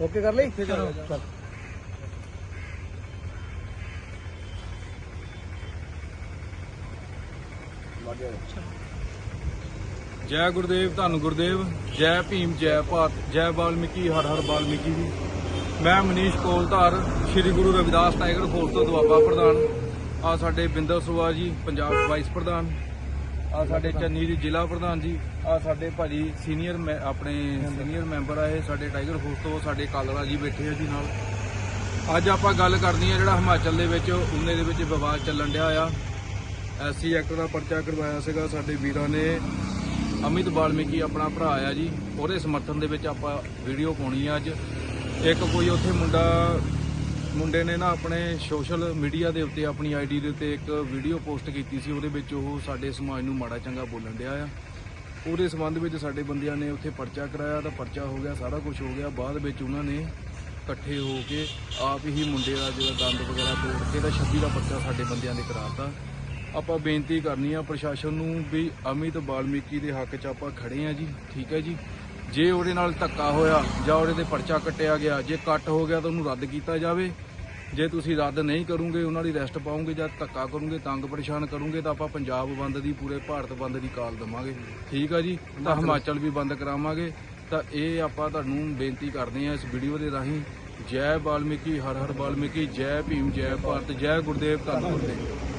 Okay ਕਰ ਲਈ? ਚਲੋ। ਚੱਲ। ਜੈ ਗੁਰਦੇਵ ਧੰਨ ਗੁਰਦੇਵ ਜੈ ਭੀਮ ਜੈ ਭਾਰਤ ਜੈ ਵਾਲਮੀਕੀ ਹਰ ਹਰ ਵਾਲਮੀਕੀ ਜੀ। ਮੈਂ ਮਨੀਸ਼ ਕੋਲਧਾਰ ਸ੍ਰੀ ਗੁਰੂ ਰਵਿਦਾਸ ਟਾਈਗਰ ਫੋਰਸ ਤੋਂ ਦੁਆਬਾ ਪ੍ਰਧਾਨ। ਆ ਸਾਡੇ ਬਿੰਦਰ ਸੁਆ ਜੀ ਪੰਜਾਬ ਵਾਈਸ ਪ੍ਰਧਾਨ। ਆ ਸਾਡੇ ਚੰਨੀ ਜੀ ਜ਼ਿਲ੍ਹਾ ਪ੍ਰਧਾਨ ਜੀ, ਆ ਸਾਡੇ ਭਾਜੀ ਸੀਨੀਅਰ ਆਪਣੇ ਸੀਨੀਅਰ ਮੈਂਬਰ ਆ ਇਹ, ਸਾਡੇ ਟਾਈਗਰ ਫੋਰਸ ਤੋਂ ਸਾਡੇ ਕਾਲੜਾ ਜੀ ਬੈਠੇ ਆ ਜੀ ਨਾਲ। ਅੱਜ ਆਪਾਂ ਗੱਲ ਕਰਨੀ ਆ ਜਿਹੜਾ ਹਿਮਾਚਲ ਦੇ ਵਿੱਚ ਉਹਨੇ ਦੇ ਵਿੱਚ ਵਿਵਾਦ ਚੱਲਣ ਡਿਆ ਆ। ਐਸਸੀ ਐਕਟ ਦਾ ਪਰਚਾ ਕਰਵਾਇਆ ਸੀਗਾ ਸਾਡੇ ਵੀਰਾਂ ਨੇ। ਅਮਿਤ ਬਾਲਮੀਕੀ ਆਪਣਾ ਭਰਾ ਆ ਜੀ, ਉਹਦੇ ਸਮਰਥਨ ਦੇ ਵਿੱਚ ਆਪਾਂ ਵੀਡੀਓ ਪਾਉਣੀ ਆ ਅੱਜ। ਇੱਕ ਕੋਈ ਉੱਥੇ ਮੁੰਡਾ ਮੁੰਡੇ ਨੇ ਨਾ ਆਪਣੇ ਸੋਸ਼ਲ ਮੀਡੀਆ ਦੇ ਉੱਤੇ ਆਪਣੀ ਆਈਡੀ ਦੇ ਉੱਤੇ ਇੱਕ ਵੀਡੀਓ ਪੋਸਟ ਕੀਤੀ ਸੀ, ਉਹਦੇ ਵਿੱਚ ਉਹ ਸਾਡੇ ਸਮਾਜ ਨੂੰ ਮਾੜਾ ਚੰਗਾ ਬੋਲਣ ਡਿਆ ਆ। ਉਹਦੇ ਸੰਬੰਧ ਵਿੱਚ ਸਾਡੇ ਬੰਦਿਆਂ ਨੇ ਉੱਥੇ ਪਰਚਾ ਕਰਾਇਆ, ਤਾਂ ਪਰਚਾ ਹੋ ਗਿਆ, ਸਾਰਾ ਕੁਝ ਹੋ ਗਿਆ। ਬਾਅਦ ਵਿੱਚ ਉਹਨਾਂ ਨੇ ਇਕੱਠੇ ਹੋ ਕੇ ਆਪ ਹੀ ਮੁੰਡੇ ਦਾ ਜਿਹੜਾ ਦੰਦ ਵਗੈਰਾ ਤੋੜ ਕੇ ਤਾਂ 26 ਦਾ ਪਰਚਾ ਸਾਡੇ ਬੰਦਿਆਂ ਨੇ ਕਰਾਤਾ ਆਪਾਂ ਬੇਨਤੀ ਕਰਨੀ ਆ, ਪ੍ਰਸ਼ਾਸਨ ਨੂੰ ਵੀ ਅਮਿਤ ਬਾਲਮੀਕੀ ਦੇ ਹੱਕ 'ਚ ਆਪਾਂ ਖੜੇ ਆ ਜੀ, ਠੀਕ ਹੈ ਜੀ? ਜੇ ਉਹਦੇ ਨਾਲ ਧੱਕਾ ਹੋਇਆ ਜਾਂ ਉਹਦੇ ਤੇ ਪਰਚਾ ਕੱਟਿਆ ਗਿਆ ਜੇ ਕੱਟ ਹੋ ਗਿਆ ਤਾਂ ਉਹਨੂੰ ਰੱਦ ਕੀਤਾ ਜਾਵੇ। ਜੇ ਤੁਸੀਂ ਰੱਦ ਨਹੀਂ ਕਰੋਗੇ ਉਹਨਾਂ ਦੀ ਰੈਸਟ ਪਾਉਂਗੇ ਜਾਂ ਧੱਕਾ ਕਰੋਗੇ ਤੰਗ ਪਰੇਸ਼ਾਨ ਕਰੋਗੇ ਤਾਂ ਆਪਾਂ ਪੰਜਾਬ ਬੰਦ ਦੀ ਪੂਰੇ ਭਾਰਤ ਬੰਦ ਦੀ ਕਾਲ ਦਵਾਂਗੇ। ਠੀਕ ਆ ਜੀ? ਤਾਂ ਹਿਮਾਚਲ ਵੀ ਬੰਦ ਕਰਾਵਾਂਗੇ। ਤਾਂ ਇਹ ਆਪਾਂ ਤੁਹਾਨੂੰ ਬੇਨਤੀ ਕਰਦੇ ਆ ਇਸ ਵੀਡੀਓ ਦੇ ਰਾਹੀਂ। ਜੈ ਬਾਲਮੀਕੀ ਹਰ ਹਰ ਬਾਲਮੀਕੀ ਜੈ ਭੀਮ ਜੈ ਭਾਰਤ ਜੈ ਗੁਰਦੇਵ ਧੰਨ ਗੁਰਦੇਵ।